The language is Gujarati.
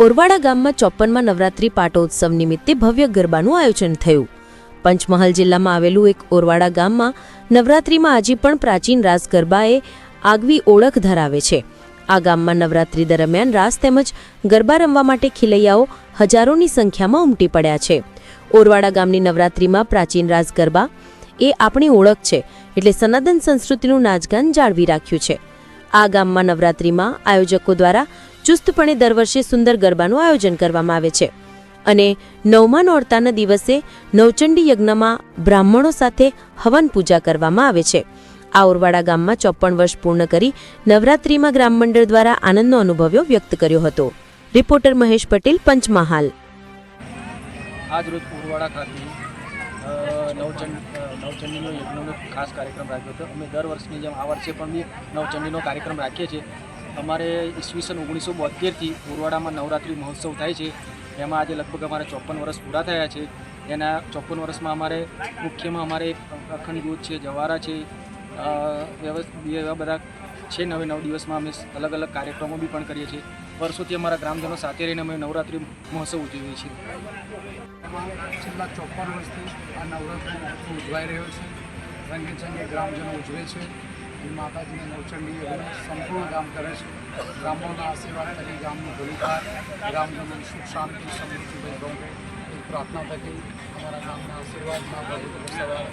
ઓરવાડા ગામમાં ચોપ્પનમાં નવરાત્રી પાટોત્સવ નિમિત્તે ભવ્ય ગરબાનું આયોજન થયું. પંચમહાલ જિલ્લામાં આવેલું એક ઓરવાડા ગામમાં નવરાત્રીમાં આજે પણ પ્રાચીન રાસ ગરબાએ આગવી ઓળખ ધરાવે છે. આ ગામમાં નવરાત્રી દરમિયાન રાસ તેમજ ગરબા રમવા માટે ખિલૈયાઓ હજારોની સંખ્યામાં ઉમટી પડ્યા છે. ઓરવાડા ગામની નવરાત્રીમાં પ્રાચીન રાસ ગરબા એ આપણી ઓળખ છે એટલે સનાતન સંસ્કૃતિનું નાચગાન જાળવી રાખ્યું છે. આ ગામમાં નવરાત્રીમાં આયોજકો દ્વારા ચુસ્તપણે દર વર્ષે સુંદર ગરબાનું આયોજન કરવામાં આવે છે. અને નવમા નોરતાના દિવસે નવચંડી યજ્ઞમાં બ્રાહ્મણો સાથે હવન પૂજા કરવામાં આવે છે. આ ઓરવાડા ગામમાં ચોપ્પન વર્ષ પૂર્ણ કરી નવરાત્રીમાં ગ્રામ મંડળ દ્વારા આનંદનો અનુભવ્યો વ્યક્ત કર્યો હતો. રિપોર્ટર મહેશ પટેલ, પંચમહાલ. આજ રોજ પુરવાડા ખાતે નવચંડ નવચંડીનો યજ્ઞનો ખાસ કાર્યક્રમ રાખ્યો હતો. અમે દર વર્ષની જેમ આ વર્ષે પણ બી નવચંડીનો કાર્યક્રમ રાખીએ છીએ. અમારે ઈસવીસન ઓગણીસો બોતેરથી ઉરવાડામાં નવરાત્રિ મહોત્સવ થાય છે. એમાં આજે લગભગ અમારે ચોપન વર્ષ પૂરા થયા છે. એના ચોપન વર્ષમાં અમારે મુખ્યમાં અમારે અખંડ દૂધ છે જવારા છે એવા બધા છે નવે નવ દિવસમાં અમે અલગ અલગ કાર્યક્રમો બી પણ કરીએ છીએ. વર્ષોથી અમારા ગ્રામજનો સાથે રહીને અમે નવરાત્રિ મહોત્સવ ઉજવીએ છીએ. છેલ્લા ચોપન વર્ષથી આ નવરાત્રિ ઉજવાઈ રહ્યો છે. રંગે ગ્રામજનો ઉજવે છે. એ માતાજીને નવચંડી યજ્ઞ સંપૂર્ણ ગામ કરે છે. ગામોના આશીર્વાદ થકી ગામનું ભલું થાય ગ્રામજનોને સુખ, શાંતિ, સમૃદ્ધિ વૈભવ એક પ્રાર્થના થકી અમારા ગામના આશીર્વાદમાં ભલું સવાર